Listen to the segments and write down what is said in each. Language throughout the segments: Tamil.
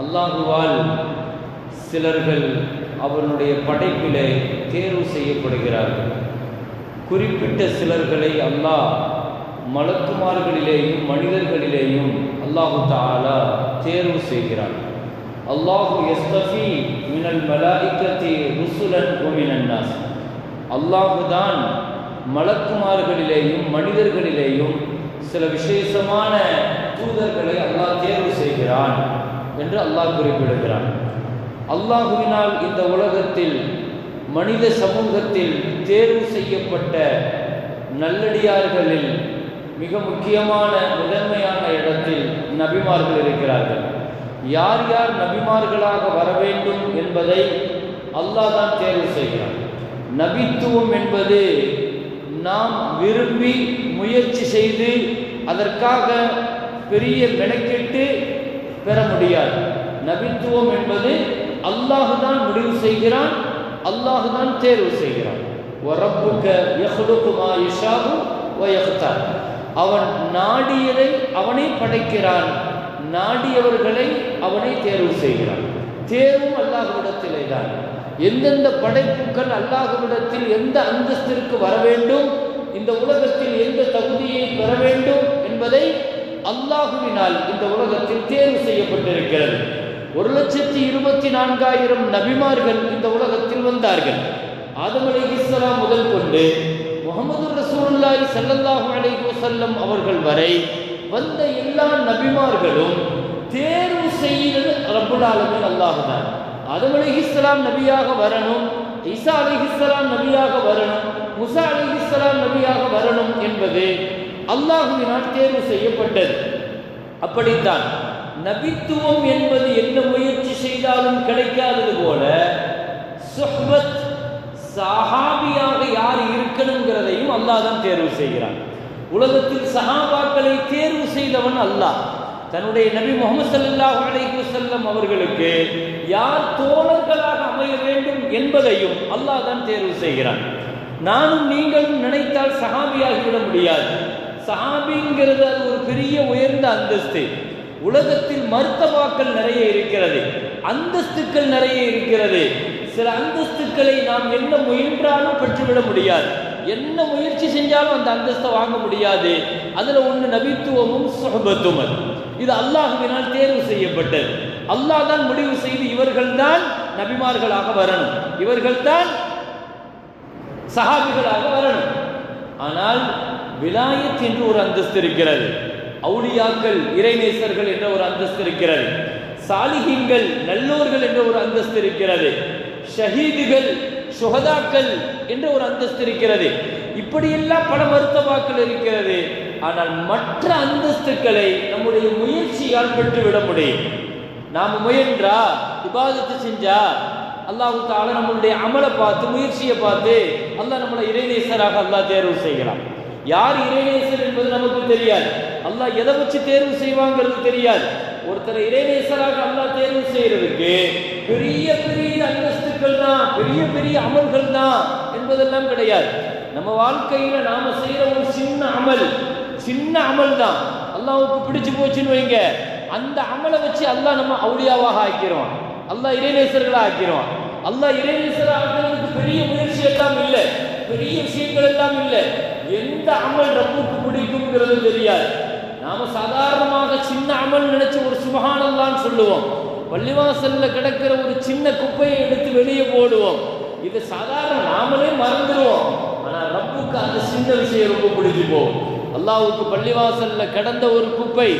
அல்லாஹுவால் சிலர்கள் அவனுடைய படைப்பிலே தேர்வு செய்யப்படுகிறார்கள். குறிப்பிட்ட சிலர்களை அல்லாஹ் மலக்குமார்களிலேயும் மனிதர்களிலேயும் அல்லாஹு தாலா தேர்வு செய்கிறான். அல்லாஹு எஸ்தஃபி மினல் மலாய்க்கத்தி ருசுலன் ஒமினன்னாஸ் அல்லாஹுதான் மலக்குமார்களிலேயும் மனிதர்களிலேயும் சில விசேஷமான தூதர்களை அல்லாஹ் தேர்வு செய்கிறான். என்று அல்லாஹ் குறிப்பிடுகிறான். அல்லாஹுவினால் இந்த உலகத்தில் மனித சமூகத்தில் தேர்வு செய்யப்பட்ட நல்லடியார்களில் மிக முக்கியமான முதன்மையான இடத்தில் நபிமார்கள் இருக்கிறார்கள். யார் யார் நபிமார்களாக வர வேண்டும் என்பதை அல்லாஹ் தான் தேர்வு செய்கிறார் நபித்துவம் என்பது நாம் விரும்பி முயற்சி செய்து அதற்காக பெரிய மெனக்கெட்டு பெற முடியாது. நபித்துவம் என்பது அல்லாஹு தான் முடிவு செய்கிறான் அல்லாஹு தான் தேர்வு செய்கிறான். அவன் நாடியதை அவனே படைக்கிறான் நாடியவர்களை அவனை தேர்வு செய்கிறான். தேர்வும் அல்லாஹுவிடத்திலே தான். எந்தெந்த படைப்புகள் அல்லாஹுவிடத்தில் எந்த அந்தஸ்திற்கு வர வேண்டும் இந்த உலகத்தில் எந்த தகுதியை பெற வேண்டும் என்பதை அல்லாஹுவினால் இந்த உலகத்தில் தேர்வு செய்யப்பட்டிருக்கிறது. ஒரு லட்சத்தி இருபத்தி நான்காயிரம் நபிமார்கள் இந்த உலகத்தில் வந்தார்கள். ஆதம் அலி இஸ்லாம் முதல் கொண்டு முகமது ரசூல்லாய் சல்லல்லாஹு அலைஹி செல்லம் அவர்கள் வரை வந்த எல்லா நபிமார்களும் தேர்வு செய்தது ரப்புல் அல்லாஹுதான். தான் ஆதம் அலி இஸ்லாம் நபியாக வரணும் ஈசா அலி இஸ்லாம் நபியாக வரணும் முசா அலி இஸ்லாம் நபியாக வரணும் என்பது அல்லாஹுவினால் தேர்வு செய்யப்பட்டது. அப்படித்தான் நபித்துவம் என்பது என்ன முயற்சி செய்தாலும் கிடைக்காதது போல சுஹ்பத் சஹாபியாக யார் இருக்கணுங்கிறதையும் அல்லாஹ் தான் தேர்வு செய்கிறான். உலகத்தில் சஹாபாக்களை தேர்வு செய்தவன் அல்லாஹ். தன்னுடைய நபி முகமது சல்லாஹ் அலைஹி வஸல்லம் அவர்களுக்கு யார் தோழர்களாக அமைய வேண்டும் என்பதையும் அல்லாஹ் தான் தேர்வு செய்கிறான். நானும் நீங்களும் நினைத்தால் சஹாபியாகிவிட முடியாது. சஹாபிங்கிறது அது ஒரு பெரிய உயர்ந்த அந்தஸ்து. உலகத்தில் மருத்தவாக்கள் நிறைய இருக்கிறது. அந்தஸ்துக்கள் நிறைய இருக்கிறது. சில அந்தஸ்துக்களை நாம் என்ன முயன்றாலும் பெற்றுவிட முடியாது. என்ன முயற்சி செஞ்சாலும் அந்த அந்தஸ்தை வாங்க முடியாது. அதுல ஒன்று நபித்துவமும் சுகபத்தும் அது. இது அல்லாஹுவினால் தேர்வு செய்யப்பட்டது. அல்லாஹ் தான் முடிவு செய்து இவர்கள்தான் நபிமார்களாக வரணும். இவர்கள்தான் சஹாபிகளாக வரணும். ஆனால் விலாயத் என்று ஒரு அந்தஸ்து இருக்கிறது. அவுளியாக்கள் இறைநேசர்கள் என்ற ஒரு அந்தஸ்து இருக்கிறது. சாலிகின்கள் நல்லோர்கள் என்ற ஒரு அந்தஸ்து இருக்கிறது. ஷஹீதுகள் சுகதாக்கள் என்ற ஒரு அந்தஸ்து இருக்கிறது. இப்படியெல்லாம் பல மருத்துவாக்கள் இருக்கிறது. ஆனால் மற்ற அந்தஸ்துக்களை நம்முடைய முயற்சியால் பெற்றுவிட முடியும். நாம் முயன்றா விவாதத்தை செஞ்சா அல்லாஹு தால நம்மளுடைய அமலை பார்த்து முயற்சியை பார்த்து அல்லாஹ் நம்மளை இறைநேசராக அல்லாஹ் தேர்வு செய்யலாம் யார் இறைநேசர் என்பது நமக்கு தெரியாது. அல்லாஹ் எதை வச்சு தேர்வு செய்வாங்கிறது தெரியாது. ஒருத்தரை இறைநேசராக அல்லாஹ் தேர்வு செய்யறதுக்கு பெரிய பெரிய அந்தஸ்துக்கள் தான் பெரிய பெரிய அமல்கள் தான் என்பதெல்லாம் கிடையாது. நம்ம வாழ்க்கையில நாம செய்யற ஒரு சின்ன அமல் சின்ன அமல் தான். அல்லாவுக்கு பிடிச்சு போச்சுன்னு வைங்க. அந்த அமலை வச்சு அல்லாஹ் நம்ம அவுளியாவாக ஆக்கிறோம் அல்லாஹ் இறைநேசர்களாக ஆக்கிறோம் அல்லாஹ் இறைநேசராக ஆக்கிறதுக்கு பெரிய முயற்சி எல்லாம் இல்லை. பெரிய விஷயங்கள் எல்லாம் இல்லை. எந்த அமல் ரப்புக்கு பிடிக்குங்கிறது தெரியாது. நாம சாதாரணமாக சின்ன அமல் நினைச்சு ஒரு சுபஹானல்லான்னு சொல்லுவோம். பள்ளிவாசல்ல கிடக்கிற ஒரு சின்ன குப்பையை எடுத்து வெளியே போடுவோம். இது சாதாரண நாமளே மறந்துடுவோம். ஆனா ரப்புக்கு அந்த சின்ன விஷயம் ரொம்ப பிடிச்சு போகும் அல்லாவுக்கு பள்ளிவாசல்ல கிடந்த ஒரு குப்பை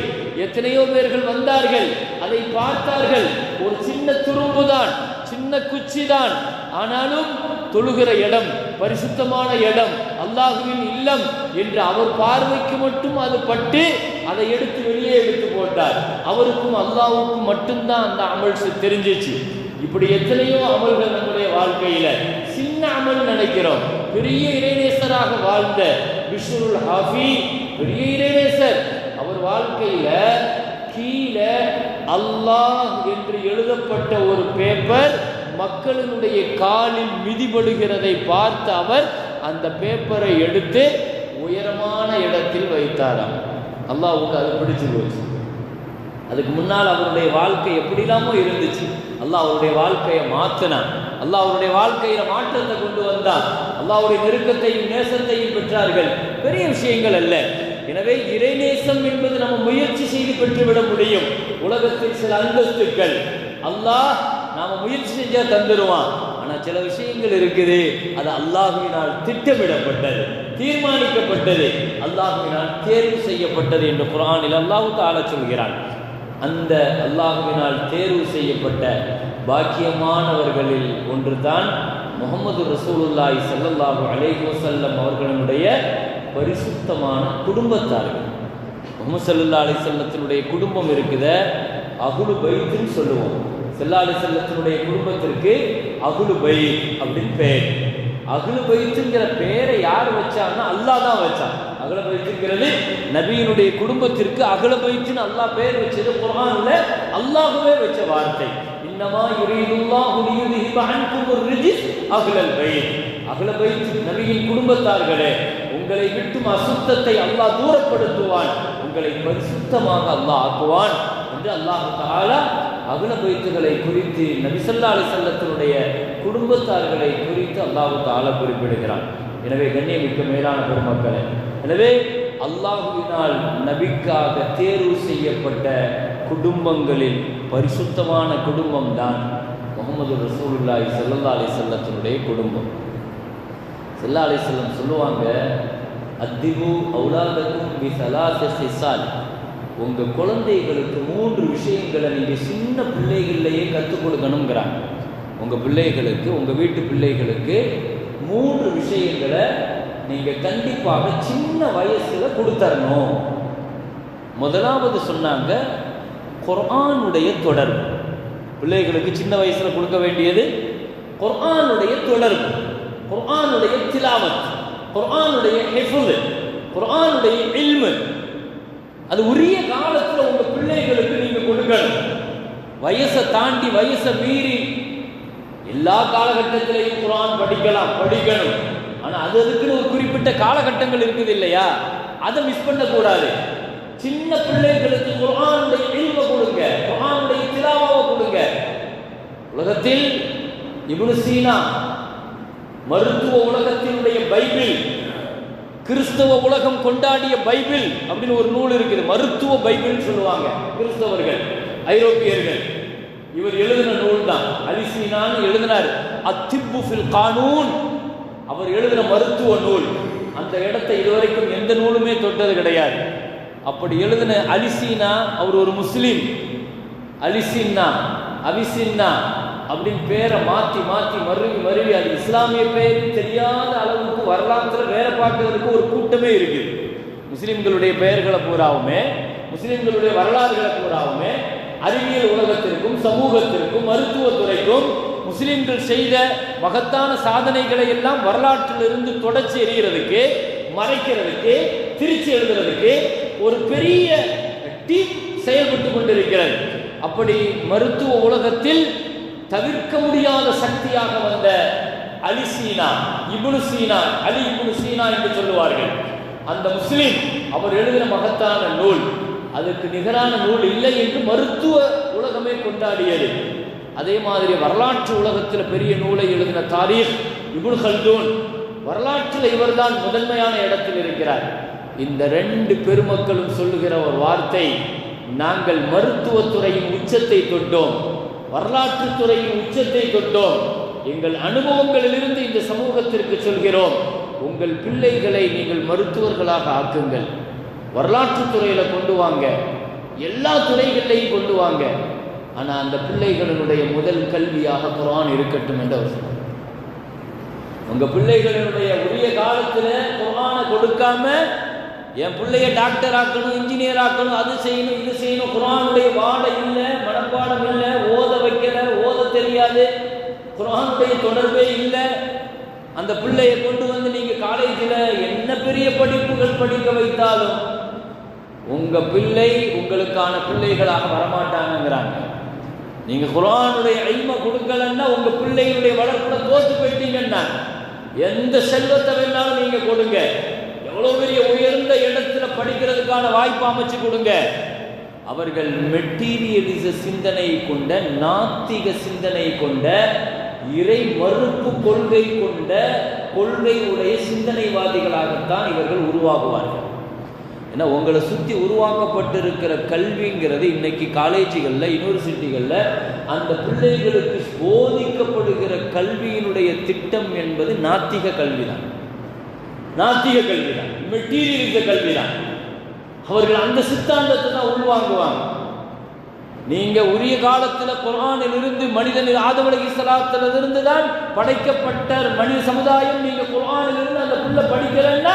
எத்தனையோ பேர்கள் வந்தார்கள். அதை பார்த்தார்கள். ஒரு சின்ன துரும்பு தான் சின்ன குச்சி தான் ஆனாலும் தொழுகிற இடம் பரிசுத்தமான இடம் அல்லாஹுவின் இல்லம் என்று அவர் பார்வைக்கு மட்டும் அது பட்டு அதை எடுத்து வெளியே எடுத்து போட்டார். அவருக்கும் அல்லாஹுக்கும் மட்டும்தான் அந்த அமல் தெரிஞ்சிச்சு. இப்படி எத்தனையோ அமல்கள் நம்முடைய வாழ்க்கையில சின்ன அமல் நினைக்கிறோம். பெரிய இறைநேசராக வாழ்ந்த விஷ்ணுல் ஹாஃபி பெரிய இறைநேசர். அவர் வாழ்க்கையில கீழே அல்லாஹ் என்று எழுதப்பட்ட ஒரு பேப்பர் மக்களினுடைய காலில் மிதிபடுகிறதை பார்த்த அவர் அந்த பேப்பரை எடுத்து உயரமான இடத்தில் வைத்தாராம். அல்லாவுக்கு அது பிடிச்சு போச்சு. அதுக்கு முன்னால் அவருடைய வாழ்க்கை எப்படிலாமோ இருந்துச்சு. அல்லாஹ் அவருடைய வாழ்க்கையை மாற்றினான். அல்லாஹ் அவருடைய வாழ்க்கையில மாற்றத்தை கொண்டு வந்தான். அல்லாஹ்வுடைய நெருக்கத்தையும் நேசத்தையும் பெற்றார்கள். பெரிய விஷயங்கள் அல்ல. எனவே இறைநேசம் என்பது நம்ம முயற்சி செய்து பெற்றுவிட முடியும். உலகத்தில் சில அந்தஸ்துக்கள் அல்லாஹ் நாம முயற்சி செஞ்சா தந்துடுவான் ஆனா சில விஷயங்கள் இருக்குது. அது அல்லாஹுவினால் திட்டமிடப்பட்டது தீர்மானிக்கப்பட்டது. அல்லாஹுவினால் தேர்வு செய்யப்பட்டது என்று குரானில் அல்லாஹுக்கு ஆள சொல்கிறான். அந்த அல்லாஹுவினால் தேர்வு செய்யப்பட்ட பாக்கியமானவர்களில் ஒன்றுதான் முகமது ரசூலுல்லாய் ஸல்லல்லாஹு அலைஹி வஸல்லம் அவர்களுடைய பரிசுத்தமான குடும்பத்தார்கள். முகமது சல்லா அலிசல்லத்தினுடைய குடும்பம் இருக்குத அகுலு பைத்துன்னு சொல்லுவோம். செல்லாலி செல்லத்தினுடைய குடும்பத்திற்கு அகுலுபை அப்படின்னு பெயர் அகுலு பெயரை யார் வச்சான்னா அல்லாஹ் தான் வச்சான். அகல பைத்துங்கிறது நபியினுடைய குடும்பத்திற்கு அகல அல்லாஹ் அல்லா பெயர் வச்சது குரான்ல அல்லாஹுவே வச்ச வார்த்தை. இன்னமா யுரீதுல்லாஹு லியுதிஹிப அன்கும் ரிஜிஸ் அகலல் பை அகல பைத் நபியின் குடும்பத்தார்களே உங்களை விட்டும் அசுத்தத்தை அல்லாஹ் தூரப்படுத்துவான். உங்களை பரிசுத்தமாக அல்லாஹ் ஆக்குவான் என்று அல்லாஹு தாலா அகல பைத்துகளை குறித்து நபிசல்லா அலிசல்லத்தினுடைய குடும்பத்தார்களை குறித்து அல்லாஹு தாலா குறிப்பிடுகிறான். எனவே கண்ணியமிக்க மேலான பெருமக்களை எனவே அல்லாஹுவினால் நபிக்காக தேர்வு செய்யப்பட்ட குடும்பங்களில் பரிசுத்தமான குடும்பம் தான் முகமது ரசூலுல்லாஹி ஸல்லல்லாஹு அலி செல்லத்தினுடைய குடும்பம். செல்லா அலி செல்லம் சொல்லுவாங்க அத்திபு அவுலாதக்கும் பி சலாச உங்கள் குழந்தைகளுக்கு மூன்று விஷயங்களை நீங்கள் சின்ன பிள்ளைகள்லையே கற்றுக் கொடுக்கணுங்கிறாங்க. உங்கள் பிள்ளைகளுக்கு உங்கள் வீட்டு பிள்ளைகளுக்கு மூன்று விஷயங்களை நீங்கள் கண்டிப்பாக சின்ன வயசில் கொடுத்தரணும். முதலாவது சொன்னாங்க குர்ஆனுடைய தொடர்பு. பிள்ளைகளுக்கு சின்ன வயசில் கொடுக்க வேண்டியது குர்ஆனுடைய தொடர்பு. குர்ஆனுடைய திலாவத் குர்ஆனுடைய ஹிஃபுல் குர்ஆனுடைய இல்மு. அது உரிய காலத்தில் உங்க பிள்ளைகளுக்கு நீங்க கொடுக்கணும். வயசை தாண்டி வயசை மீறி எல்லா காலகட்டத்திலையும் குரான் படிக்கலாம் படிக்கணும். ஆனா அது அதுக்குன்னு ஒரு குறிப்பிட்ட காலகட்டங்கள் இருக்குது இல்லையா? அதை மிஸ் பண்ணக்கூடாது. சின்ன பிள்ளைகளுக்கு குரானுடைய இல்ம கொடுங்க குரானுடைய திலாவாவை கொடுங்க. உலகத்தில் இப்னு சீனா மருத்துவ உலகத்தினுடைய பைபிள் கிறிஸ்தவ உலகம் கொண்டாடிய பைபிள் அப்படின்னு ஒரு நூல் இருக்குது. மருத்துவ பைபிள் சொல்லுவாங்க. கிறிஸ்தவர்கள் ஐரோப்பியர்கள். இவர் எழுதின நூல் தான் அலிசீனான்னு எழுதினார். அத்திப்பு ஃபில் கானூன். அவர் எழுதின மருத்துவ நூல். அந்த இடத்தை இதுவரைக்கும் எந்த நூலுமே தொட்டது கிடையாது. அப்படி எழுதின அலிசீனா அவர் ஒரு முஸ்லீம். அலிசின்னா அவிசின்னா அப்படின்னு பேரை மாற்றி மாற்றி மருவி மருவி அது இஸ்லாமிய பெயர் தெரியாத அளவுக்கு வரலாற்றில் வேற பார்க்கறதுக்கு ஒரு கூட்டமே இருக்குது. முஸ்லிம்களுடைய பெயர்களை பூராவுமே முஸ்லிம்களுடைய வரலாறுகளை பூராவுமே அறிவியல் உலகத்திற்கும் சமூகத்திற்கும் மருத்துவத்துறைக்கும் முஸ்லிம்கள் செய்த மகத்தான சாதனைகளை எல்லாம் வரலாற்றிலிருந்து தொடச்சி எறிகிறதுக்கு மறைக்கிறதுக்கு திருச்சி எழுதுறதுக்கு ஒரு பெரிய டீம் செயல்பட்டு கொண்டிருக்கிறது. அப்படி மருத்துவ உலகத்தில் தவிர்க்க முடியாத சக்தியாக வந்த அலி சீனா இபுனு சீனா அலி இபுனு சீனா என்று சொல்லுவார்கள். அந்த முஸ்லிம் அவர் எழுதின மகத்தான நூல். அதுக்கு நிகரான நூல் இல்லை என்று மருத்துவ உலகமே கொண்டாடியது. அதே மாதிரி வரலாற்று உலகத்தில் பெரிய நூலை எழுதின தாரீஃப் இபுல் ஹல்தூன் வரலாற்றில் இவர்தான் முதன்மையான இடத்தில் இருக்கிறார். இந்த ரெண்டு பெருமக்களும் சொல்லுகிற ஒரு வார்த்தை நாங்கள் மருத்துவத்துறையின் உச்சத்தை தொட்டோம். வரலாற்று துறையின் உச்சத்தை தொட்டோம். எங்கள் அனுபவங்களிலிருந்து இந்த சமூகத்திற்கு சொல்கிறோம். உங்கள் பிள்ளைகளை நீங்கள் மருத்துவர்களாக ஆக்குங்கள். வரலாற்று துறையில கொண்டு வாங்க. எல்லா துறைகளையும் கொண்டு வாங்க. ஆனா அந்த பிள்ளைகளினுடைய முதல் கல்வியாக குரான் இருக்கட்டும் என்று அவர் சொன்னார் உங்க பிள்ளைகளினுடைய உரிய காலத்தில் குரானை கொடுக்காம என் பிள்ளைய டாக்டர் ஆக்கணும் இன்ஜினியர் ஆக்கணும் அது செய்யணும் இது செய்யணும். குரானுடைய வாடை இல்லை மனப்பாடம் இல்லை ஓத வைக்கல ஓத தெரியாது. குரானுடைய தொடர்பே இல்லை. அந்த பிள்ளையை கொண்டு வந்து நீங்க காலேஜில் என்ன பெரிய படிப்புகள் படிக்க வைத்தாலும் உங்க பிள்ளை உங்களுக்கான பிள்ளைகளாக வரமாட்டாங்கங்கிறாங்க. நீங்க குரானுடைய அழிமை கொடுக்கலன்னா உங்க பிள்ளைகளுடைய வளர்ப்புல தோத்து போயிட்டீங்கன்னா எந்த செல்வத்தை வேணாலும் நீங்க கொடுங்க. எவ்வளவு பெரிய உயர்ந்த இடத்துல படிக்கிறதுக்கான வாய்ப்பு அமைச்சு கொடுங்க. அவர்கள் மெட்டீரியலிச சிந்தனை கொண்ட நாத்திக சிந்தனை கொண்ட இறை மறுப்பு கொள்கை கொண்ட கொள்கை உடைய சிந்தனைவாதிகளாகத்தான் இவர்கள் உருவாகுவார்கள். ஏன்னா உங்களை சுற்றி உருவாக்கப்பட்டிருக்கிற கல்விங்கிறது இன்னைக்கு காலேஜுகளில் யூனிவர்சிட்டிகளில் அந்த பிள்ளைகளுக்கு போதிக்கப்படுகிற கல்வியினுடைய திட்டம் என்பது நாத்திக கல்விதான். நாத்திக கல்வி தான் மெட்டீரியலிச கல்விதான். அவர்கள் அந்த சித்தாந்தத்தை தான் உள்வாங்குவாங்க. நீங்க உரிய காலத்தில் குரானிலிருந்து இருந்து மனிதன் ஆதம் அலைஹிஸ்ஸலாத்துல இருந்து தான் படைக்கப்பட்ட மனித சமுதாயம் நீங்க குரானிலிருந்து இருந்து அந்த புள்ள படிக்கலன்னா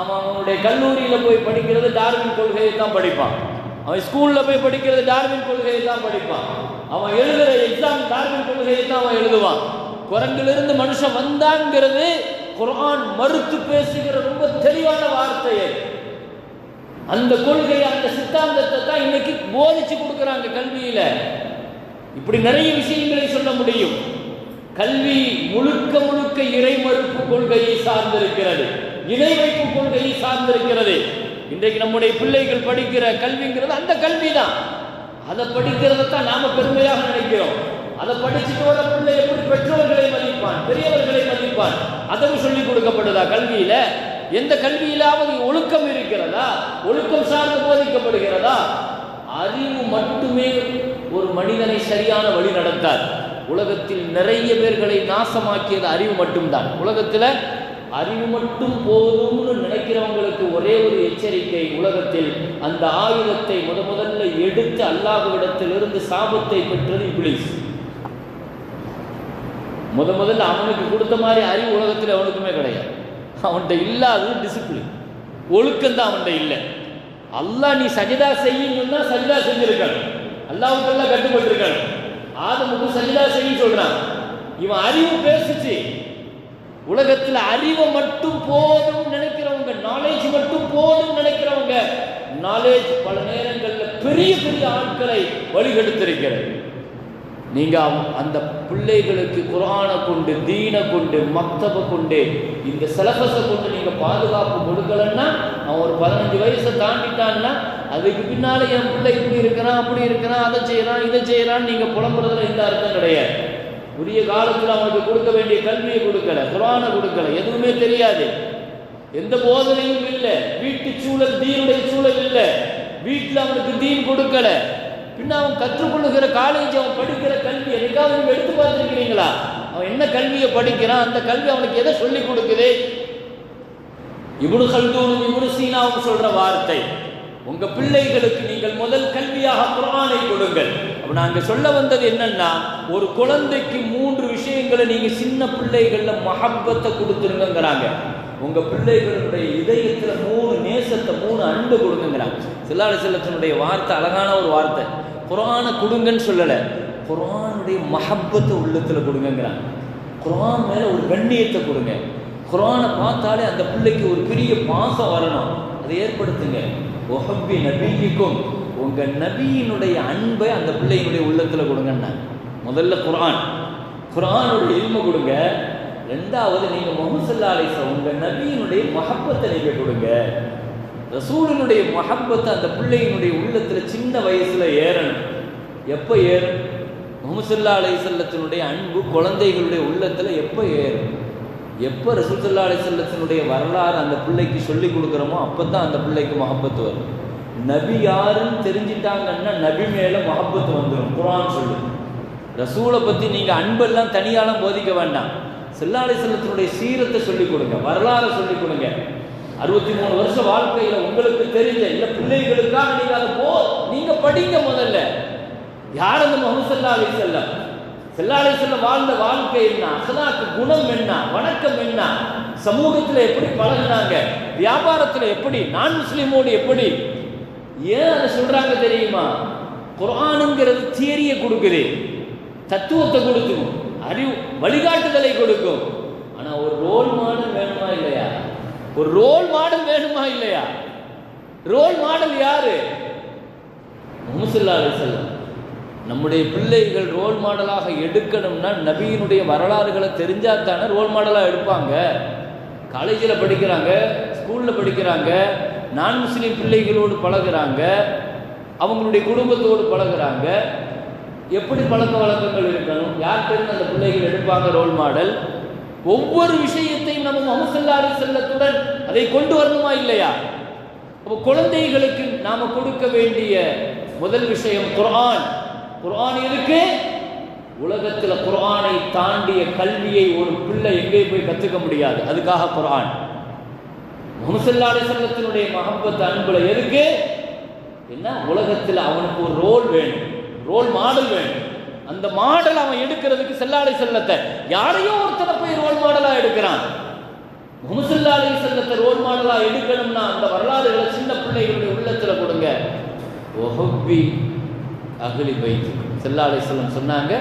அவன் அவனுடைய கல்லூரியில் போய் படிக்கிறது டார்வின் கொள்கையை தான் படிப்பான். அவன் ஸ்கூலில் போய் படிக்கிறது டார்வின் கொள்கையை தான் படிப்பான். அவன் எழுதுகிற எக்ஸாம் டார்வின் கொள்கையை தான் அவன் எழுதுவான். குரங்கிலிருந்து மனுஷன் வந்தாங்கிறது குரான் மறுத்து பேசுகிற ரொம்ப தெளிவான வார்த்தையை. அந்த கொள்கையை அந்த சித்தாந்தத்தை தான் இன்னைக்கு போதிச்சு கொடுக்குறாங்க கல்வியில. இப்படி நிறைய விஷயங்களை சொல்ல முடியும். கல்வி முழுக்க முழுக்க இறை மறுப்பு கொள்கையை சார்ந்திருக்கிறது. இணை வைப்பு கொள்கையை சார்ந்திருக்கிறது. இன்றைக்கு நம்முடைய பிள்ளைகள் படிக்கிற கல்விங்கிறது அந்த கல்வி தான் அதை படிக்கிறத தான் நாம பெருமையாக நினைக்கிறோம். அதை படிச்சுட்டு வர பிள்ளை எப்படி பெற்றோர்களை மதிப்பான் பெரியவர்களை மதிப்பான்? அதுவும் சொல்லிக் கொடுக்கப்படுதா கல்வியில? எந்த கல்வியிலாவது ஒழுக்கம் இருக்கிறதா? ஒழுக்கம் சார்ந்து போதிக்கப்படுகிறதா? அறிவு மட்டுமே ஒரு மனிதனை சரியான வழி நடத்தார் உலகத்தில் நிறைய பேர்களை நாசமாக்கியது அறிவு மட்டும்தான். உலகத்தில் அறிவு மட்டும் போதும்னு நினைக்கிறவங்களுக்கு ஒரே ஒரு எச்சரிக்கை உலகத்தில் அந்த ஆயுதத்தை முத முதல்ல எடுத்து அல்லாஹ்விடத்திலிருந்து சாபத்தை பெற்றது இப்ளீஸ். முத முதல்ல அவனுக்கு கொடுத்த மாதிரி அறிவு உலகத்தில் அவனுக்குமே கிடையாது. அவன்கிட்ட இல்லாதது டிசிப்ளின் ஒழுக்கம் தான் அவன்கிட்ட இல்லை. அல்லாஹ் நீ சஜிதா செய்யணும்னா சஜிதா செஞ்சிருக்கான். அல்லாவுக்கெல்லாம் கட்டுப்பட்டிருக்கான். ஆதமுக்கு சஜிதா செய்ய சொல்றான். இவன் அறிவு பேசுச்சு. உலகத்தில் அறிவை மட்டும் போதும் நினைக்கிறவங்க நாலேஜ் மட்டும் போதும் நினைக்கிறவங்க நாலேஜ் பல நேரங்களில் பெரிய பெரிய ஆட்களை வழிகெடுத்திருக்கிறது. நீங்கள் அந்த பிள்ளைகளுக்கு குரானை கொண்டு தீனை கொண்டு மக்தபை கொண்டு இந்த சிலபஸை கொண்டு நீங்கள் பாதுகாப்பு கொடுக்கலன்னா அவன் ஒரு பதினஞ்சு வயசை தாண்டிட்டான்னா அதுக்கு பின்னால் என் பிள்ளை இப்படி இருக்கிறான் அப்படி இருக்கிறான் அதை செய்கிறான் இதை செய்கிறான் நீங்கள் புலம்புறதுல இந்த அர்த்தம் கிடையாது. உரிய காலத்தில் அவனுக்கு கொடுக்க வேண்டிய கல்வியை கொடுக்கல குரானை கொடுக்கல எதுவுமே தெரியாது. எந்த போதனையும் இல்லை. வீட்டு சூழல் தீனுடைய சூழல் இல்லை. வீட்டில் அவனுக்கு தீன் கொடுக்கல. பின்ன அவன் கற்றுக்கொள்ளுகிற காலேஜ் அவன் படிக்கிற கல்வி எதுக்காக நீங்கள் எடுத்து பார்த்துருக்கிறீங்களா? அவன் என்ன கல்வியை படிக்கிறான்? அந்த கல்வி அவனுக்கு எதை சொல்லி கொடுக்குது? இப்னு கல்தூனும் இப்னு சீனாவும் சொல்ற வார்த்தை உங்க பிள்ளைகளுக்கு நீங்கள் முதல் கல்வியாக குரானை கொடுங்கள். அப்ப நாங்க சொல்ல வந்தது என்னன்னா ஒரு குழந்தைக்கு மூன்று விஷயங்களை நீங்க சின்ன பிள்ளைகள்ல மஹப்பத்தை கொடுத்துருங்கிறாங்க உங்க பிள்ளைகளுடைய இதயத்துல மூணு நேசத்தை மூணு அன்பு கொடுங்கிறான் சில்லாட செல்லத்தினுடைய வார்த்தை அழகான ஒரு வார்த்தை. குரானை கொடுங்கன்னு சொல்லல. குரானுடைய மஹப்பத்தை உள்ளத்துல கொடுங்கங்கிறான் குரான் மேல ஒரு கண்ணியத்தை கொடுங்க. குரானை பார்த்தாலே அந்த பிள்ளைக்கு ஒரு பெரிய பாசம் வரணும். அதை ஏற்படுத்துங்க. ஒஹப்பி நபிக்கும் உங்க நபியினுடைய அன்பை அந்த பிள்ளையினுடைய உள்ளத்துல கொடுங்கண்ணா முதல்ல குரான் குரானுடைய இல்ம கொடுங்க. ரெண்டாவது நீங்க முகமது அலிசா உங்க நபியினுடைய மஹப்பத்தை நீங்க கொடுங்க. ரசூலினுடைய மஹப்பத்தை அந்த பிள்ளையினுடைய உள்ளத்துல சின்ன வயசுல ஏறணும். எப்போ ஏறும்? முகமதுல்லா அலைசல்லத்தினுடைய அன்பு குழந்தைகளுடைய உள்ளத்துல எப்போ ஏறும்? எப்போ அலை செல்லத்தினுடைய வரலாறு அந்த பிள்ளைக்கு சொல்லி கொடுக்குறோமோ அப்போ தான் அந்த பிள்ளைக்கு மஹப்பத்து வரும். நபி யாருன்னு தெரிஞ்சிட்டாங்கன்னா நபி மேல மஹப்பத்து வந்துடும் குரான் சொல்லு ரசூலை பத்தி நீங்க அன்பெல்லாம் தனியாலாம் போதிக்க வேண்டாம். செல்லாலை செல்லத்தினுடைய சீரத்தை சொல்லிக் கொடுங்க வரலாறை சொல்லிக் கொடுங்க. அறுபத்தி மூணு வருஷம் வாழ்க்கையில உங்களுக்கு தெரிஞ்ச இல்ல பிள்ளைகளுக்காக நீங்க அதை போ நீங்க படிங்க முதல்ல. யார் அந்த முகமது சல்லா அலி செல்லம்? செல்லா அலி செல்லம் வாழ்ந்த வாழ்க்கை என்ன? அசலாக்கு குணம் என்ன? வணக்கம் என்ன? சமூகத்தில் எப்படி பழகினாங்க? வியாபாரத்தில் எப்படி? நான் முஸ்லீமோடு எப்படி? ஏன் அதை சொல்றாங்க தெரியுமா? குரானுங்கிறது தியரியை கொடுக்குது. தத்துவத்தை கொடுக்கும் அறிவு வழிகாட்டுதலை கொடுக்கும். ஆனா ஒரு ரோல் மாடல் வேணுமா இல்லையா? ஒரு ரோல் மாடல் வேணுமா இல்லையா? ரோல் மாடல் யாரு? முகமதுல்லா செல்லம் நம்முடைய பிள்ளைகள் ரோல் மாடலாக எடுக்கணும்னா நபியினுடைய வரலாறுகளை தெரிஞ்சா தானே ரோல் மாடலாக எடுப்பாங்க. காலேஜில் படிக்கிறாங்க ஸ்கூலில் படிக்கிறாங்க நான் முஸ்லீம் பிள்ளைகளோடு பழகுறாங்க அவங்களுடைய குடும்பத்தோடு பழகுறாங்க. எப்படி பழக்க வழக்கங்கள் இருக்கணும்? யார்கிட்ட அந்த பிள்ளைகள் எடுப்பாங்க ரோல் மாடல் ஒவ்வொரு விஷயத்தையும் நம்ம முகமது செல்லத்துடன் அதை கொண்டு வரணுமா இல்லையா? அப்போ குழந்தைகளுக்கு நாம கொடுக்க வேண்டிய முதல் விஷயம் குர்ஆன். குர்ஆன் இருக்கு உலகத்தில் குர்ஆனை தாண்டிய கல்வியை ஒரு பிள்ளை எங்கே போய் கற்றுக்க முடியாது? அதுக்காக குர்ஆன். முகமது செல்லத்தினுடைய மகப்பத்து அன்புல எதுக்கு? என்ன? உலகத்தில் அவனுக்கு ஒரு ரோல் வேணும். ரோல் மாடல் வேணும். அந்த மாடல் அவன் எடுக்கிறதுக்கு செல்லாடை செல்லத்தை. யாரையோ ஒருத்தனை போய் ரோல் மாடலா எடுக்கிறான். முகமதுல்லாலை செல்லத்தை ரோல் மாடலா எடுக்கணும்னா அந்த வரலாறுகளை சின்ன பிள்ளைகளுடைய உள்ளத்துல கொடுங்க. ஒஹப்பி அகலி வைத்து செல்லாலை செல்லம் சொன்னாங்க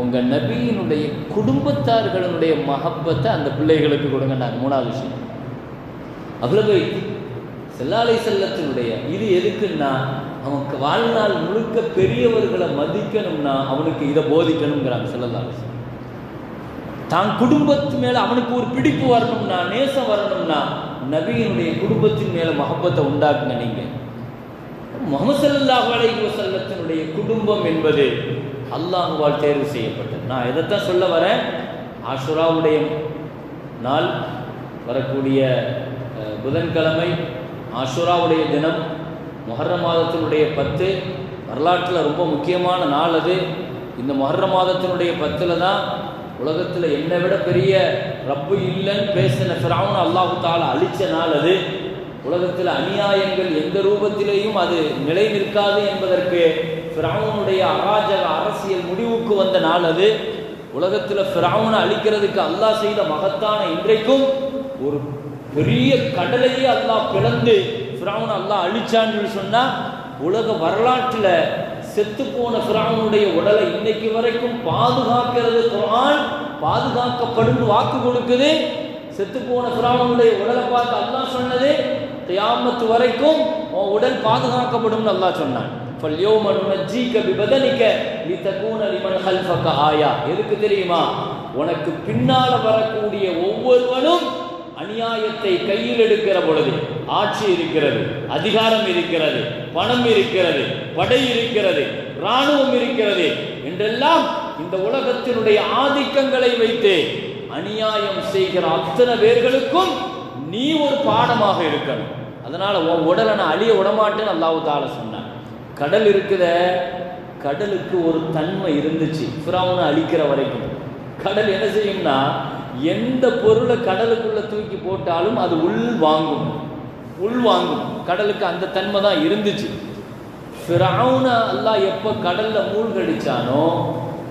உங்க நபியினுடைய குடும்பத்தார்களுடைய மகப்பத்தை அந்த பிள்ளைகளுக்கு கொடுங்க. நாங்கள் மூணாவது விஷயம். அகலபை செல்லாலை செல்லத்தினுடைய இது எதுக்குன்னா அவனுக்கு வாழ்நாள் முழுக்க பெரியவர்களை மதிக்கணும்னா அவனுக்கு இதை போதிக்கணுங்கிறாங்க செல்லல்லாலை தான் குடும்பத்து மேலே அவனுக்கு ஒரு பிடிப்பு வரணும்னா நேசம் வரணும்னா நபியினுடைய குடும்பத்தின் மேலே மகப்பத்தை உண்டாக்குங்க நீங்கள் முகமது சல்லாஹ் அலைஹி குடும்பம் என்பது அல்லாஹுவால் தேர்வு செய்யப்பட்டது. நான் இதைத்தான் சொல்ல வரேன்? ஆஷுராவுடைய நாள் வரக்கூடிய புதன்கிழமை ஆஷுராவுடைய தினம் மொஹர்ர மாதத்தினுடைய பத்து வரலாற்றில் ரொம்ப முக்கியமான நாள் அது. இந்த மொஹர்ர மாதத்தினுடைய பத்தில் தான் உலகத்தில் என்னை விட பெரிய ரப்பு இல்லைன்னு பேசின ஃபிராவுன் அல்லாஹு தாலா அழிச்ச நாள் அது. உலகத்தில் அநியாயங்கள் எந்த ரூபத்திலேயும் அது நிலை நிற்காது என்பதற்கு ஃபிராவுனுடைய அராஜக அரசியல் முடிவுக்கு வந்த நாள் அது. உலகத்தில் ஃபிராவுனை அழிக்கிறதுக்கு அல்லாஹ் செய்த மகத்தான இன்றைக்கும் ஒரு பெரிய கடலையே அல்லாஹ் பிளந்து ஃபிரௌன் அல்லாஹ் அழிச்சான்னு சொன்னா உலக வரலாற்றில் செத்து போன ஃபிரௌனுடைய உடலை இன்னைக்கு வரைக்கும் பாதுகாக்கிறது குர்ஆன் பாதுகாக்கப்படும் வாக்கு கொடுக்குது செத்து போன ஃபிரௌனுடைய உடலை பார்த்து அல்லாஹ் சொன்னது கியாமத்து வரைக்கும் உன் உடல் பாதுகாக்கப்படும் அல்லாஹ் சொன்னான் فَالْيَوْمَ نُنَجِّيكَ بِبَدَنِكَ لِتَكُونَ لِمَنْ خَلْفَكَ آيَةً எதுக்கு தெரியுமா உனக்கு பின்னால வரக்கூடிய ஒவ்வொருவனும் அநியாயத்தை கையில் எடுக்கிற பொழுது ஆட்சி இருக்கிறது அதிகாரம் இருக்கிறது பணம் இருக்கிறது படை இருக்கிறது இராணுவம் இருக்கிறது என்றெல்லாம் இந்த உலகத்தினுடைய ஆதிக்கங்களை வைத்து அநியாயம் செய்கிற அத்தனை பேர்களுக்கும் நீ ஒரு பாடமாக இருக்கணும். அதனால உன் உடலை நான் அழிய விடமாட்டேன்னு அல்லாஹ் தால சொன்னான். கடல் இருக்குத கடலுக்கு ஒரு தன்மை இருந்துச்சு ஃபிரௌனை அழிக்கிற வரைக்கும். கடல் என்ன செய்யும்னா எந்த பொருளை கடலுக்குள்ள தூக்கி போட்டாலும் அது உள் வாங்கும். உள்வாங்கும் கடலுக்கு அந்த தன்மை தான் இருந்துச்சு. ஃபிரௌனை அல்லாஹ் எப்போ கடலில் மூழ்கடிச்சானோ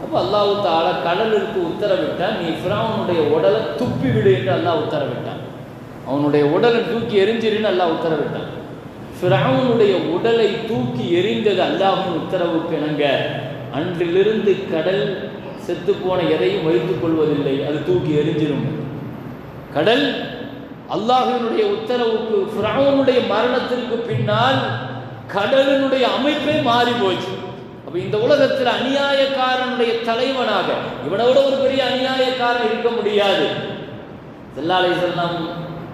அப்போ அல்லாஹு தால கடலுக்கு உத்தரவிட்டான். நீ ஃபிரௌனுடைய உடலை துப்பி விடு என்று அல்லாஹ் உத்தரவிட்டான். அவனுடைய உடலை தூக்கி எரிஞ்சிருன்னு அல்லாஹ் உத்தரவிட்டான். ஃபிரௌனுடைய உடலை தூக்கி எரிந்தது அல்லாஹின் உத்தரவுக்கு இணங்க அன்றிலிருந்து கடல் செத்துப்போன எதையும் வைத்துக் கொள்வதில்லை. அது தூக்கி எரிஞ்சிடும் கடல் அல்லாஹினுடைய உத்தரவுக்கு ஃபிரௌனுடைய மரணத்திற்கு பின்னால் கடலினுடைய அமைப்பே மாறி போச்சு அப்ப இந்த உலகத்தில் அநியாயக்காரனுடைய தலைவனாக இவனை விட ஒரு பெரிய அநியாயக்காரன் இருக்க முடியாது. செல்லாலை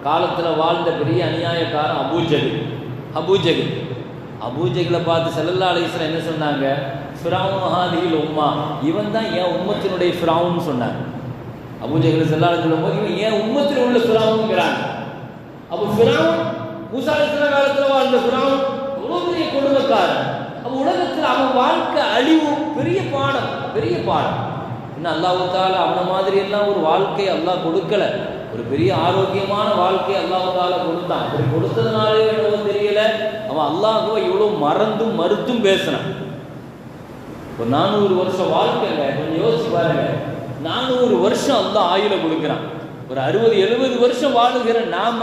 காலத்தில் வாழ்ந்த பெரிய அநியாயக்காரன் அபூஜகு அபூஜகு அபூஜகில பார்த்து செல்லல்லா அலிஸ்லாம் என்ன சொன்னாங்க? ஃபிரௌன் மகாதியில் உம்மா. இவன் தான் என் உம்மத்தினுடைய ஃபிரௌன்னு சொன்னாங்க. அபூஜகில சொல்லும் போது இவன் ஏன் உம்மத்தில் உள்ள ஃபிரௌனுங்கிறாங்க அப்போ சுறாவும் மூசா காலத்தில் வாழ்ந்த ஃபிரௌன் அவ்வளோ பெரிய கொடுமைக்காரன். அப்போ உலகத்தில் அவன் வாழ்க்கை அழிவு பெரிய பாடம் பெரிய பாடம். இன்னும் அல்லாஹு தாலா அவனை மாதிரி எல்லாம் ஒரு வாழ்க்கை அல்லாஹ் கொடுக்கல. ஒரு பெரிய ஆரோக்கியமான வாழ்க்கை அல்லாஹு கொடுத்தான். அப்படி கொடுத்ததுனாலே என்னவோ தெரியல. அவன் அல்லாஹுவை இவ்வளோ மறந்தும் மறுத்தும் பேசினான். ஒரு நானூறு வருஷம் வாழ்க்கைங்க. கொஞ்சம் யோசிச்சு பாருங்க. நானூறு வருஷம் அந்த ஆயுள கொடுக்குறான். ஒரு அறுபது எழுபது வருஷம் வாழுகிற நாம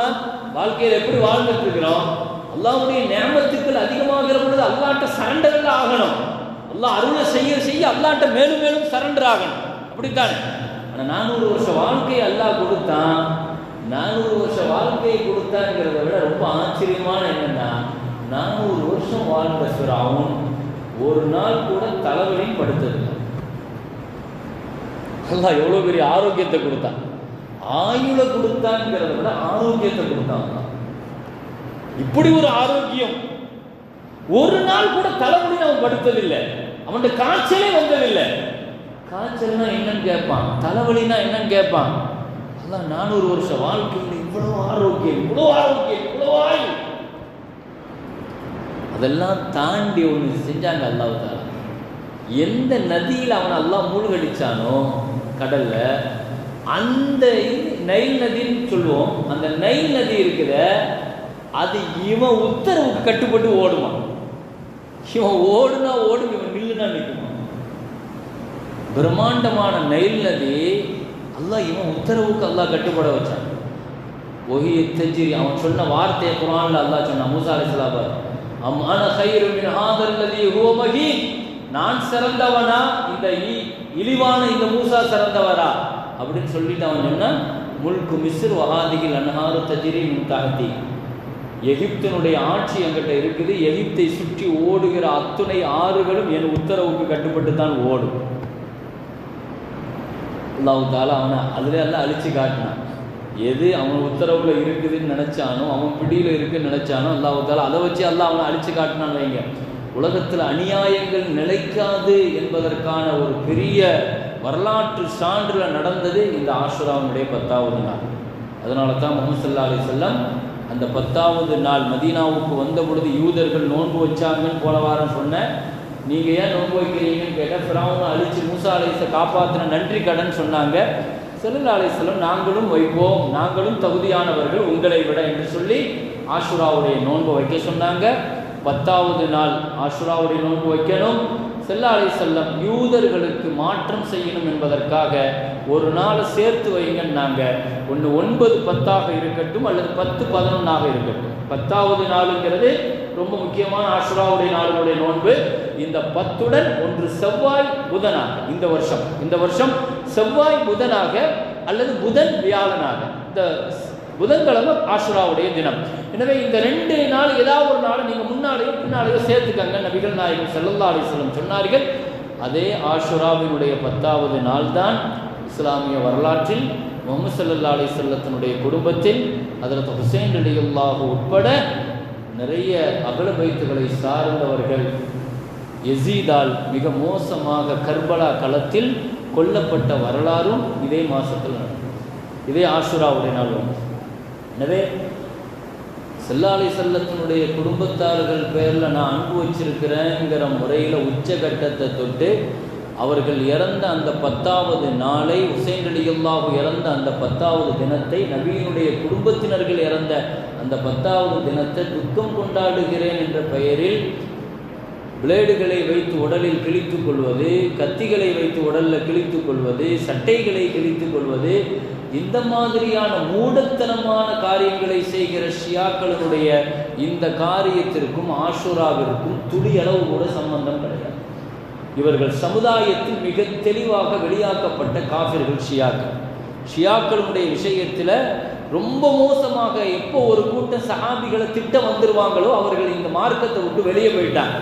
வாழ்க்கையில் எப்படி வாழ்ந்துட்டு இருக்கிறோம்? அல்லாவுடைய நேமத்துக்கள் அதிகமாகிற பொழுது அல்லாட்ட சரண்டர் ஆகணும். அல்லா அருளை செய்ய செய்ய அல்லாட்ட மேலும் மேலும் சரண்டர் ஆகணும். அப்படித்தானே? ஆனால் நானூறு வருஷம் வாழ்க்கையை அல்லாஹ் கொடுத்தான். நானூறு வருஷம் வாழ்க்கையை கொடுத்தாங்கிறத விட ரொம்ப ஆச்சரியமான என்னன்னா நானூறு வருஷம் வாழ்ந்த ஃபிரௌன் ஒரு நாள் கூட தலைவலையும் படுத்ததில்லை அல்லாஹ் எவ்வளோ பெரிய ஆரோக்கியத்தை கொடுத்தான். ஆயுளை கொடுத்தாங்கிறத விட ஆரோக்கியத்தை கொடுத்தான் இப்படி ஒரு ஆரோக்கியம் ஒரு நாள் கூட தலைமுடி அவன் படுத்ததில்லை. அவன்கிட்ட காய்ச்சலே வந்ததில்லை. காய்ச்சல்னா என்னன்னு கேட்பான். தலைவலினா என்னன்னு கேட்பான். அதான் நானூறு வருஷம் வாழ்க்கையில் இவ்வளவு ஆரோக்கியம் இவ்வளோ ஆரோக்கியம் இவ்வளவு ஆயுள். அதெல்லாம் தாண்டி ஒன்று செஞ்சாங்க அல்லாஹ் எந்த நதியில் அவன் அல்லாஹ் மூழ்கடிச்சானோ கடல்ல அந்த நைல் நதின்னு சொல்லுவோம். அந்த நைல் நதி இருக்கிற அது இவன் உத்தரவுக்கு கட்டுப்பட்டு ஓடுவான். இவன் ஓடுனா ஓடும் இவன் நில்லுனா நிற்குமா பிரம்மாண்டமான நைல் நதி அல்லாஹ் இவன் உத்தரவுக்கு அல்லா கட்டுப்பட வச்சான். ஒஹி தஜிரி அவன் சொன்ன வார்த்தையை குரான்ல அல்லாஹ் சொன்னான். மூசா அலைஹிஸ்ஸலாம் அம் அன கைரு மின் ஆதர் நதி ஹுவ மஹீன் நான் சிறந்தவனா? இந்த இ- இழிவான இந்த மூசா சிறந்தவரா? அப்படின்னு சொல்லிட்டு அவன் சொன்னான் முல்கு மிஸ்ர் வஹாதிகில் அன்ஹாரு தஜிரி மின் எகிப்தினுடைய ஆட்சி என்கிட்ட இருக்குது. எகிப்தை சுற்றி ஓடுகிற அத்துணை ஆறுகளும் என் உத்தரவுக்கு கட்டுப்பட்டு தான் ஓடும். அல்லாஹ் அவனை அதுல எல்லாம் அழிச்சு காட்டினான். எது அவன் உத்தரவுல இருக்குதுன்னு நினைச்சானோ அவன் பிடியில இருக்குன்னு நினைச்சானோ அல்லாஹ் அதை வச்சு எல்லாம் அவனை அழிச்சு காட்டினான் வைங்க. உலகத்தில் அநியாயங்கள் நிலைக்காது என்பதற்கான ஒரு பெரிய வரலாற்று சான்றில் நடந்தது இந்த ஆஷுராவுடைய பத்தாவது நாள். அதனால தான் முகமது சல்லா அலி செல்லம் அந்த பத்தாவது நாள் மதீனாவுக்கு வந்த பொழுது யூதர்கள் நோன்பு வச்சாங்கன்னு போன வாரம் சொன்னேன் நீங்கள் ஏன் நோன்பு வைக்கிறீங்கன்னு கேட்டால் ஃபிராவுனை அழிச்சு மூசா அலிசை காப்பாற்றின நன்றி கடன் சொன்னாங்க. செல்லல்லா அலிஸ்லம் நாங்களும் வைப்போம் நாங்களும் தகுதியானவர்கள் உங்களை விட என்று சொல்லி ஆஷுராவுடைய நோன்பு வைக்க சொன்னாங்க. பத்தாவது நாள் ஆஷுராவுடைய நோன்பு வைக்கணும். செல்லா அலை செல்லம் யூதர்களுக்கு மாற்றம் செய்யணும் என்பதற்காக ஒரு நாளை சேர்த்து வைங்கன்னாங்க ஒன்று ஒன்பது பத்தாக இருக்கட்டும் அல்லது பத்து பதினொன்றாக இருக்கட்டும். பத்தாவது நாளுங்கிறது ரொம்ப முக்கியமான ஆஷுராவுடைய நாளுடைய நோன்பு. இந்த பத்துடன் ஒன்று செவ்வாய் புதனாக இந்த வருஷம். இந்த வருஷம் செவ்வாய் புதனாக அல்லது புதன் வியாழனாக. இந்த புதன்கிழமை ஆஷுராவுடைய தினம். எனவே இந்த ரெண்டு நாள் ஏதாவது ஒரு நாள் நீங்கள் முன்னாலேயோ பின்னாலேயோ சேர்த்துக்கங்க நபிகள் நாயகம் செல்லல்லா அலைஹி செல்லம் சொன்னார்கள். அதே ஆஷுராவினுடைய பத்தாவது நாள் தான் இஸ்லாமிய வரலாற்றில் முகமது ஸல்லல்லாஹு அலி செல்லத்தினுடைய குடும்பத்தில் அதில் ஹுசைன் ரலியல்லாஹு உட்பட நிறைய அகல பைத்துகளை சார்ந்தவர்கள் எசீதால் மிக மோசமாக கர்பலா களத்தில் கொல்லப்பட்ட வரலாறும் இதே மாசத்தில் நடக்கும். இதே ஆஷுராவுடைய நாள் வந்து. எனவே செல்லாலை செல்லத்தினுடைய குடும்பத்தார்கள் பேரில் நான் அன்பு வச்சிருக்கிறேங்கிற முறையில் உச்சகட்டத்தை தொட்டு அவர்கள் இறந்த அந்த பத்தாவது நாளை உசைன் அலியுல்லாஹு இறந்த அந்த பத்தாவது தினத்தை நபியினுடைய குடும்பத்தினர்கள் இறந்த அந்த பத்தாவது தினத்தை துக்கம் கொண்டாடுகிறேன் என்ற பெயரில் பிளேடுகளை வைத்து உடலில் கிழித்துக் கொள்வது கத்திகளை வைத்து உடலில் கிழித்துக் கொள்வது சட்டைகளை கிழித்துக் கொள்வது இந்த மாதிரியான மூடத்தனமான காரியங்களை செய்கிற ஷியாக்களினுடைய இந்த காரியத்திற்கும் ஆஷுராவிற்கும் துளி அளவு கூட சம்பந்தம் கிடையாது. இவர்கள் சமுதாயத்தில் மிக தெளிவாக வெளியாக்கப்பட்ட காஃபிர்கள் ஷியாக்கள். ஷியாக்களுடைய விஷயத்தில் ரொம்ப மோசமாக எப்போ ஒரு கூட்டம் சஹாபிகளை திட்டம் வந்துருவாங்களோ அவர்கள் இந்த மார்க்கத்தை விட்டு வெளியே போயிட்டாங்க.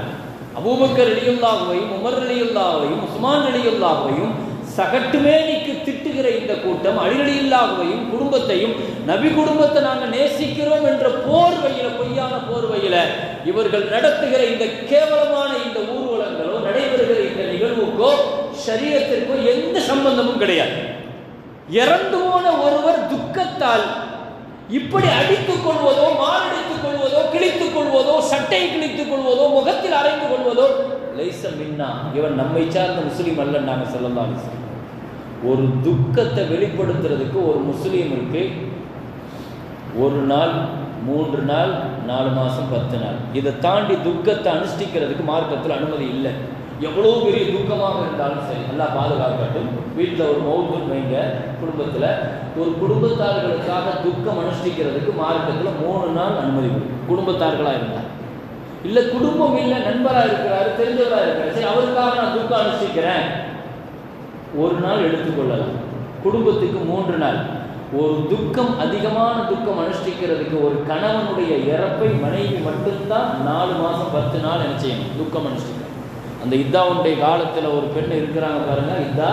அபூபக்கர் அலியுல்லாவையும் உமர் அலியுல்லாவையும் உஸ்மான் அலியுல்லாவையும் சகட்டுமேனிக்கு திட்டுகிற இந்த கூட்டம் அலிரலியில்லாகவையும் குடும்பத்தையும் நபி குடும்பத்தை நாங்கள் நேசிக்கிறோம் என்ற போர்வையில பொய்யான போர்வையில இவர்கள் நடத்துகிற இந்த கேவலமான இந்த ஊர்வலங்களோ நடைபெறுகிற இந்த நிகழ்வுக்கோ சரீரத்திற்கோ எந்த சம்பந்தமும் கிடையாது. இறந்து போன ஒருவர் துக்கத்தால் இப்படி அடித்துக் கொள்வதோ மாரடித்துக் கொள்வதோ கிழித்துக் கொள்வதோ சட்டை கிழித்துக் கொள்வதோ முகத்தில் அரைந்து கொள்வதோ லைசம் இவன் நம்மை சார்ந்த முஸ்லீம் அல்ல நாங்கள் சொல்லலாம். ஒரு துக்கத்தை வெளிப்படுத்துறதுக்கு ஒரு முஸ்லீமுக்கு ஒரு நாள் மூன்று நாள் நாலு மாதம் பத்து நாள். இதை தாண்டி துக்கத்தை அனுஷ்டிக்கிறதுக்கு மார்க்கத்தில் அனுமதி இல்லை. எவ்வளோ பெரிய துக்கமாக இருந்தாலும் சரி நல்லா பாதுகாக்கட்டும். வீட்டில் ஒரு மௌத்தம் வைங்க குடும்பத்தில். ஒரு குடும்பத்தார்களுக்காக துக்கம் அனுஷ்டிக்கிறதுக்கு மார்க்கத்தில் மூணு நாள் அனுமதி குடும்பத்தார்களாக இருந்தால் இல்லை குடும்பம் இல்லை நண்பராக இருக்கிறாரு தெரிஞ்சவராக இருக்கிறார். சரி அவருக்காக நான் துக்கம் அனுஷ்டிக்கிறேன். ஒரு நாள் எடுத்துக்கொள்ளலாம் குடும்பத்துக்கு மூன்று நாள். ஒரு துக்கம் அதிகமான துக்கம் அனுஷ்டிக்கிறதுக்கு ஒரு கணவனுடைய இறப்பை மனைவி மட்டும்தான் நாலு மாதம் பத்து நாள் என்ன செய்யணும்? துக்கம் அனுஷ்டிக்கணும். அந்த இத்தாவுடைய காலத்தில் ஒரு பெண் இருக்கிறாங்க பாருங்க இதா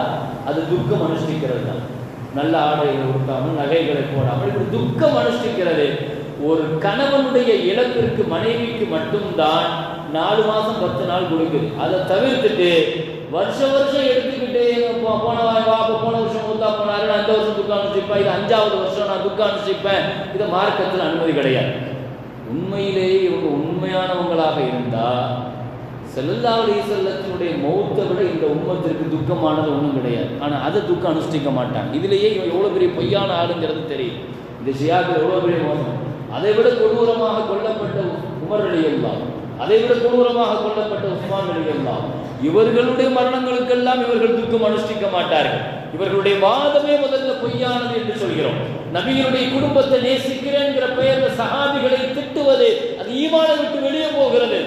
அது துக்கம் அனுஷ்டிக்கிறது தான். நல்ல ஆடைகளை உடுத்தாமல் நகைகளை போடாமல் இப்படி துக்கம் அனுஷ்டிக்கிறது. ஒரு கணவனுடைய இழப்பிற்கு மனைவிக்கு மட்டும்தான் நாலு மாதம் பத்து நாள் கொடுக்குது. அதை தவிர்த்துட்டு வருஷம் வருஷம் எடுத்துக்கிட்டு போன வா- போன வருஷம் மூத்தா போனாரு நான் வருஷம் துக்கம் அனுஷ்டிப்பேன் இது அஞ்சாவது வருஷம் நான் துக்க அனுஷ்டிப்பேன் இது மார்க்கத்தில் அனுமதி கிடையாது. உண்மையிலேயே இவங்க உண்மையானவங்களாக இருந்தால் செல்லல்லா செல்லத்தினுடைய மௌத்தை விட இந்த உம்மத்திற்கு துக்கமானது ஒன்றும் கிடையாது. ஆனால் அதை துக்கம் அனுஷ்டிக்க மாட்டாங்க. இதுலேயே இவன் எவ்வளோ பெரிய பொய்யான ஆளுங்கிறது தெரியும். இந்த ஷியாக்கள் எவ்வளோ பெரிய மோசம். அதை விட கொடூரமாக கொல்லப்பட்ட உமர் அதை விட கொடூரமாக கொல்லப்பட்ட உஸ்மான் அலியல்லாம் இவர்களுடைய மரணங்களுக்கெல்லாம் இவர்கள் துக்கம் அனுஷ்டிக்க மாட்டார்கள். இவர்களுடைய வாதமே முதல்ல பொய்யானது என்று சொல்கிறோம். நபியினுடைய குடும்பத்தை நேசிக்கிறேங்கிற பெயர்ல சஹாபிகளை திட்டுவது அது ஈமானை விட்டு வெளியே போகிறது.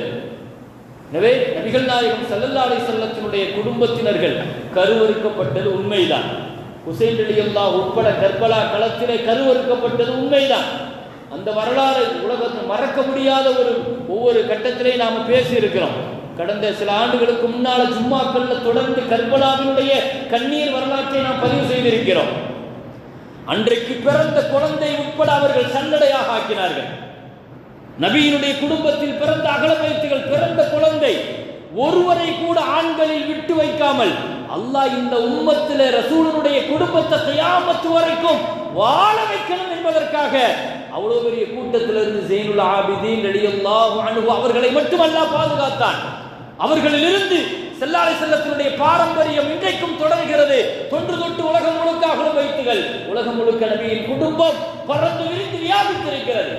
எனவே நபிகள் நாயகம் செல்லல்லாடை செல்லத்தினுடைய குடும்பத்தினர்கள் கருவறுக்கப்பட்டது உண்மைதான். ஹுசைன் ரலியல்லாஹு உட்பட கர்பலா களத்திலே கருவறுக்கப்பட்டது உண்மைதான். அந்த வரலாறு உலகத்தில் மறக்க முடியாத ஒரு ஒவ்வொரு கட்டத்திலையும் நாம் பேசி இருக்கிறோம் கடந்த சில ஆண்டுகளுக்கு முன்னால ஜும்மாக்கள்ல தொடர்ந்து கர்பலாவினுடைய கண்ணீர் வரலாற்றை நாம் பதிவு செய்திருக்கிறோம். அன்றைக்கு பிறந்த குழந்தை உட்பட அவர்கள் சன்னடையாக ஆக்கினார்கள். நபியினுடைய குடும்பத்தில் பிறந்த அகலமைத்துகள் பிறந்த குழந்தை ஒருவரை கூட ஆண்களில் விட்டு வைக்காமல் அல்லாஹ் இந்த உம்மத்திலே ரசூலனுடைய குடும்பத்தை கியாமத்து வரைக்கும் வாழ வைக்கணும் என்பதற்காக அவ்வளவு பெரிய கூட்டத்திலிருந்து ஜெயினுல் ஆபிதீன் ரலியல்லாஹு அன்ஹு அவர்களை மட்டும் அல்லாஹ் பாதுகாத்தான். அவர்களிலிருந்து செல்லாலை செல்லத்தினுடைய பாரம்பரியம் இன்றைக்கும் தொடர்கிறது. தொன்று தொட்டு உலகம் முழுக்க அகலம் வைத்துகள் உலகம் முழுக்க நபியின் குடும்பம் பறந்து விரிந்து வியாபித்திருக்கிறது.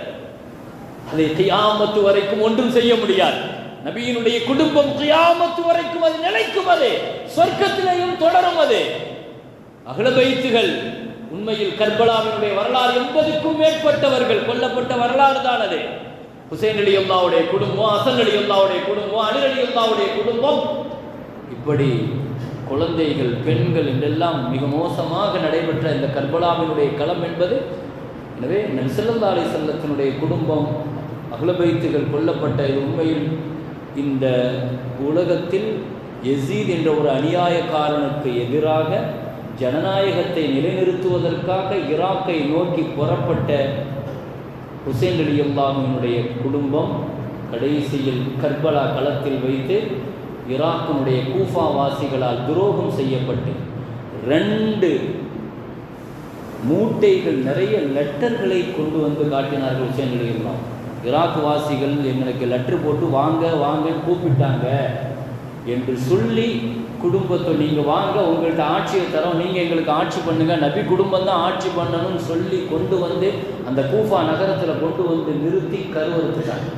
அதை கியாமத்து வரைக்கும் ஒன்றும் செய்ய முடியாது. நபியினுடைய குடும்பம் கியாமத்து வரைக்கும் அது நிலைக்கும் அது. சொர்க்கத்திலேயும் தொடரும் அது. அகல வைத்துகள் உண்மையில் கர்பலாவினுடைய வரலாறு எண்பதுக்கும் மேற்பட்டவர்கள் கொல்லப்பட்ட வரலாறு தான் அது ஹுசைன் அலி அல்லாவுடைய குடும்பம் அசன் அலி அல்லாவுடைய குடும்பம் அலி அலி அல்லாவுடைய குடும்பம். இப்படி குழந்தைகள் பெண்கள் என்றெல்லாம் மிக மோசமாக நடைபெற்ற இந்த கர்பலாவினுடைய களம் என்பது எனவே நபிசல்லா அலி செல்லத்தினுடைய குடும்பம் அகலபைத்துகள் கொல்லப்பட்ட இது உண்மையில் இந்த உலகத்தில் எசீத் என்ற ஒரு அநியாயக்காரனுக்கு எதிராக ஜனநாயகத்தை நிலைநிறுத்துவதற்காக ஈராக்கை நோக்கி புறப்பட்ட ஹுசேன் அலி அல்லாஹினுடைய குடும்பம் கடைசியில் கர்பலா களத்தில் வைத்து ஈராக்கினுடைய கூஃபா வாசிகளால் துரோகம் செய்யப்பட்டு ரெண்டு மூட்டைகள் நிறைய லெட்டர்களை கொண்டு வந்து காட்டினார்கள் ஹுசேன் அலி அல்லாஹ் ஈராக் வாசிகள் எங்களுக்கு லெட்டர் போட்டு வாங்க வாங்க கூப்பிட்டாங்க. என்று சொல்லி குடும்பத்தை நீங்கள் வாங்க உங்கள்கிட்ட ஆட்சியை தரோம். நீங்கள் எங்களுக்கு ஆட்சி பண்ணுங்க. நபி குடும்பம் தான் ஆட்சி பண்ணணும்னு சொல்லி கொண்டு வந்து அந்த கூஃபா நகரத்தில் கொண்டு வந்து நிறுத்தி கருவறுத்துட்டாங்க.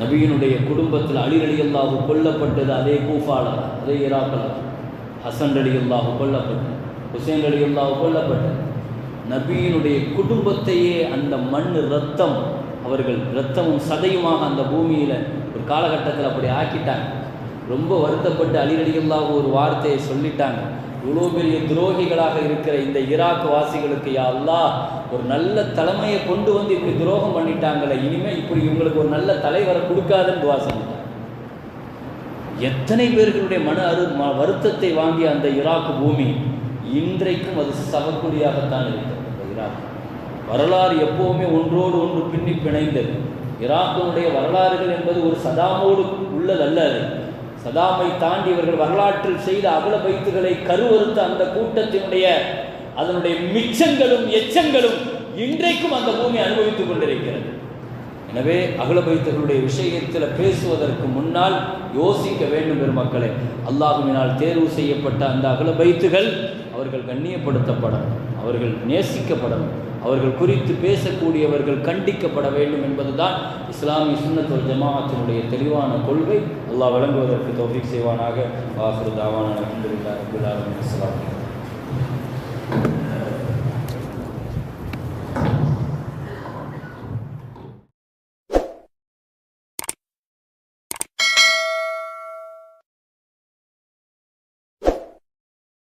நபியினுடைய குடும்பத்தில் அலி அல்லாஹு கொல்லப்பட்டது அதே கூஃபால அதே ஈராக்கில் ஹசன் அலி அல்லாஹு கொல்லப்பட்டது ஹுசேன் அலி அல்லாஹு கொல்லப்பட்டது. நபியினுடைய குடும்பத்தையே அந்த மண் ரத்தம் அவர்கள் ரத்தமும் சதையுமாக அந்த பூமியில் ஒரு காலகட்டத்தில் அப்படி ஆக்கிட்டாங்க. ரொம்ப வருத்தப்பட்டு அலிரடிகளாக ஒரு வார்த்தையை சொல்லிட்டாங்க. இவ்வளோ பெரிய துரோகிகளாக இருக்கிற இந்த ஈராக் வாசிகளுக்கு யா ஒரு நல்ல தலைமையை கொண்டு வந்து இப்படி துரோகம் பண்ணிட்டாங்களே இனிமே இப்படி இவங்களுக்கு ஒரு நல்ல தலைவரை கொடுக்காதுன்னு துவா எத்தனை பேர்களுடைய மன அரு ம- வருத்தத்தை வாங்கிய அந்த ஈராக் பூமி இன்றைக்கும் அது சவக்குடியாகத்தான் இருக்கிறது அந்த ஈராக் வரலாறு எப்போவுமே ஒன்றோடு ஒன்று பின்னி பிணைந்தது. ஈராக்கினுடைய வரலாறுகள் என்பது ஒரு சதாமோடு உள்ளதல்ல அது. சதாமை தாண்டி இவர்கள் வரலாற்றில் செய்த அகல பைத்துகளை கருவறுத்த அந்த கூட்டத்தினுடைய அதனுடைய மிச்சங்களும் எச்சங்களும் இன்றைக்கும் அந்த பூமி அனுபவித்துக் கொண்டிருக்கிறது. எனவே அகலபைத்தர்களுடைய விஷயத்தில் பேசுவதற்கு முன்னால் யோசிக்க வேண்டும் பெருமக்களே. அல்லாஹுவினால் தேர்வு செய்யப்பட்ட அந்த அகல பைத்துகள் அவர்கள் கண்ணியப்படுத்தப்படணும் அவர்கள் நேசிக்கப்படணும். அவர்கள் குறித்து பேசக்கூடியவர்கள் கண்டிக்கப்பட வேண்டும் என்பதுதான் இஸ்லாமிய சுன்னத்துல் ஜமாஅத்தினுடைய தெளிவான கொள்கை. அல்லாஹ் வழங்குவதற்கு தொகுதி செய்வானாக. வாஃபிரு தாவான அல்ஹம்துலில்லாஹி ரப்பில் ஆலமீன்.